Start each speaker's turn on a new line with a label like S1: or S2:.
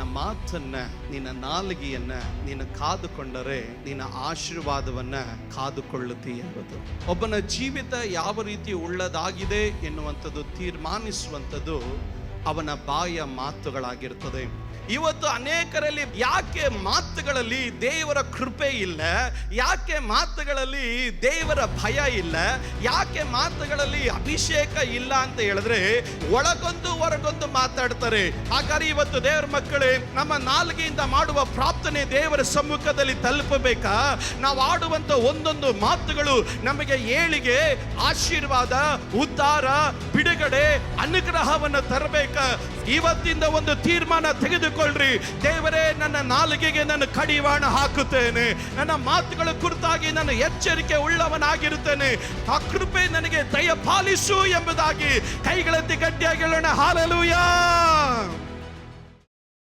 S1: ನಿನ್ನ ಮಾತನ್ನ, ನಿನ್ನ ನಾಲಿಗೆಯನ್ನ ನೀನು ಕಾದುಕೊಂಡರೆ ನಿನ್ನ ಆಶೀರ್ವಾದವನ್ನ ಕಾದುಕೊಳ್ಳುತ್ತಿ ಎಂಬುದು. ಒಬ್ಬನ ಜೀವಿತ ಯಾವ ರೀತಿ ಉಳ್ಳದಾಗಿದೆ ಎನ್ನುವಂಥದ್ದು ತೀರ್ಮಾನಿಸುವಂಥದ್ದು ಅವನ ಬಾಯ ಮಾತುಗಳಾಗಿರ್ತದೆ ಇವತ್ತು ಅನೇಕರಲ್ಲಿ ಯಾಕೆ ಮಾತುಗಳಲ್ಲಿ ದೇವರ ಕೃಪೆ ಇಲ್ಲ, ಯಾಕೆ ಮಾತುಗಳಲ್ಲಿ ದೇವರ ಭಯ ಇಲ್ಲ, ಯಾಕೆ ಮಾತುಗಳಲ್ಲಿ ಅಭಿಷೇಕ ಇಲ್ಲ ಅಂತ ಹೇಳಿದ್ರೆ ಒಳಗೊಂದು ಹೊರಗೊಂದು ಮಾತಾಡ್ತಾರೆ. ಹಾಗಾದ್ರೆ ಇವತ್ತು ದೇವರ ಮಕ್ಕಳೇ, ನಮ್ಮ ನಾಲ್ಗೆಯಿಂದ ಮಾಡುವ ಪ್ರಾರ್ಥನೆ ದೇವರ ಸಮ್ಮುಖದಲ್ಲಿ ತಲುಪಬೇಕಾ? ನಾವು ಆಡುವಂತ ಒಂದೊಂದು ಮಾತುಗಳು ನಮಗೆ ಏಳಿಗೆ ಆಶೀರ್ವಾದ, ಉದ್ಧಾರ, ಬಿಡುಗಡೆ, ಅನುಗ್ರಹವನ್ನು ತರಬೇಕ. ಇವತ್ತಿಂದ ಒಂದು ತೀರ್ಮಾನ ತೆಗೆದುಕೊಳ್ಳ್ರಿ. ದೇವರೇ, ನನ್ನ ನಾಲಿಗೆಗೆ ನಾನು ಕಡಿವಾಣ ಹಾಕುತ್ತೇನೆ. ನನ್ನ ಮಾತುಗಳ ಕುರಿತಾಗಿ ನಾನು ಎಚ್ಚರಿಕೆ ಉಳ್ಳವನಾಗಿರುತ್ತೇನೆ. ಆ ಕೃಪೆ ನನಗೆ ದಯ ಪಾಲಿಸು ಎಂಬುದಾಗಿ ಕೈಗಳಂತೆ ಗಟ್ಟಿಯಾಗಿ ಹೇಳೋಣ. ಹಾಲಲೂಯಾ!